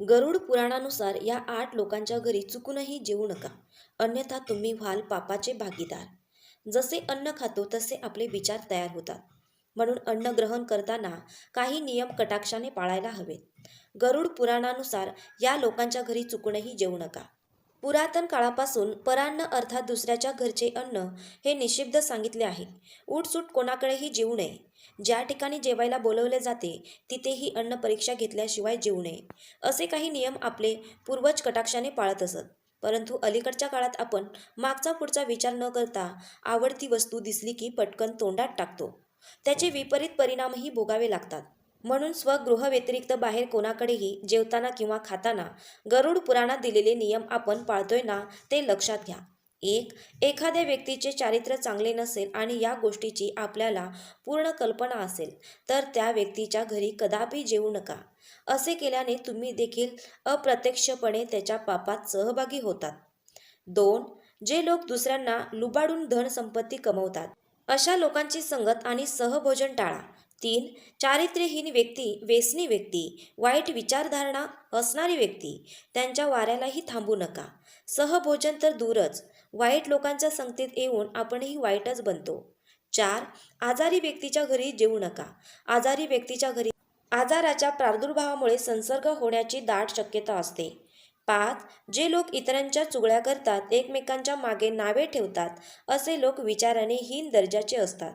गरुड पुराणानुसार या आठ लोकांच्या घरी चुकूनही जेवू नका. अन्यथा तुम्ही व्हाल पापाचे भागीदार. जसे अन्न खातो तसे आपले विचार तयार होतात. म्हणून अन्न ग्रहण करताना काही नियम कटाक्षाने पाळायला हवेत. गरुड पुराणानुसार या लोकांच्या घरी चुकूनही जेवू नका. पुरातन काळापासून परान्न अर्थात दुसऱ्याच्या घरचे अन्न हे निषिद्ध सांगितले आहे उठसूट कोणाकडेही जेवू नये. ज्या ठिकाणी जेवायला बोलवले जाते तिथेही अन्न परीक्षा घेतल्याशिवाय जेवू नये. असे काही नियम आपले पूर्वज कटाक्षाने पाळत असत. परंतु अलीकडच्या काळात आपण मागचा पुढचा विचार न करता आवडती वस्तू दिसली की पटकन तोंडात टाकतो. त्याचे विपरीत परिणामही भोगावे लागतात. म्हणून स्वगृहव्यतिरिक्त बाहेर कोणाकडेही जेवताना किंवा खाताना गरुड पुराणात दिलेले नियम आपण पाळतोय ना ते लक्षात घ्या. एक एखाद्या व्यक्तीचे चारित्र्य चांगले नसेल आणि या गोष्टीची आपल्याला पूर्ण कल्पना असेल तर त्या व्यक्तीच्या घरी कदापि जेवू नका. असे केल्याने तुम्ही देखील अप्रत्यक्षपणे त्याच्या पापात सहभागी होतात. दोन जे लोक दुसऱ्यांना लुबाडून धनसंपत्ती कमवतात अशा लोकांची संगत आणि सहभोजन टाळा. तीन चारित्र्यहीन व्यक्ती व्यसनी व्यक्ती वाईट विचारधारणा असणारी व्यक्ती त्यांच्या वाऱ्यालाही थांबू नका. सहभोजन तर दूरच. वाईट लोकांच्या संगतीत येऊन आपणही वाईटच बनतो. चार आजारी व्यक्तीच्या घरी जेवू नका. आजारी व्यक्तीच्या घरी आजाराच्या प्रादुर्भावामुळे संसर्ग होण्याची दाट शक्यता असते. पाच जे लोक इतरांच्या चुगळ्या करतात एकमेकांच्या मागे नावे ठेवतात असे लोक विचाराने हीन दर्जाचे असतात.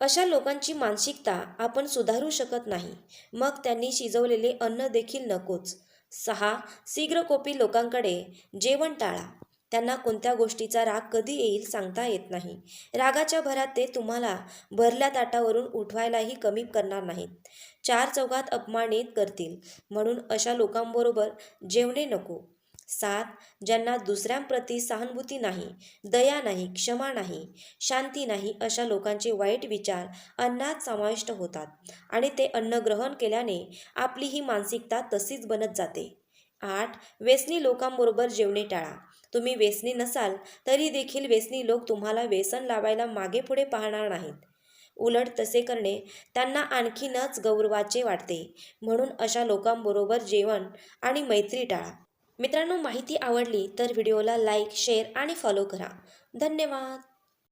अशा लोकांची मानसिकता आपण सुधारू शकत नाही. मग त्यांनी शिजवलेले अन्न देखील नकोच. सहा शीघ्रकोपी लोकांकडे जेवण टाळा. त्यांना कोणत्या गोष्टीचा राग कधी येईल सांगता येत नाही. रागाच्या भरात ते तुम्हाला भरल्या ताटावरून उठवायलाही कमी करणार नाहीत. चार चौघात अपमानित करतील. म्हणून अशा लोकांबरोबर जेवणे नको. सात ज्यांना दुसऱ्यांप्रती सहानुभूती नाही दया नाही क्षमा नाही शांती नाही अशा लोकांचे वाईट विचार अन्नात समाविष्ट होतात आणि ते अन्न ग्रहण केल्याने आपली ही मानसिकता तशीच बनत जाते. आठ व्यसनी लोकांबरोबर जेवणे टाळा. तुम्ही व्यसनी नसाल तरी देखील व्यसनी लोक तुम्हाला व्यसन लावायला मागे पुढे पाहणार नाहीत. उलट तसे करणे त्यांना आणखीनच गौरवाचे वाटते. म्हणून अशा लोकांबरोबर जेवण आणि मैत्री टाळा. मित्रांनो माहिती आवडली तर व्हिडिओला लाईक शेअर आणि फॉलो करा. धन्यवाद.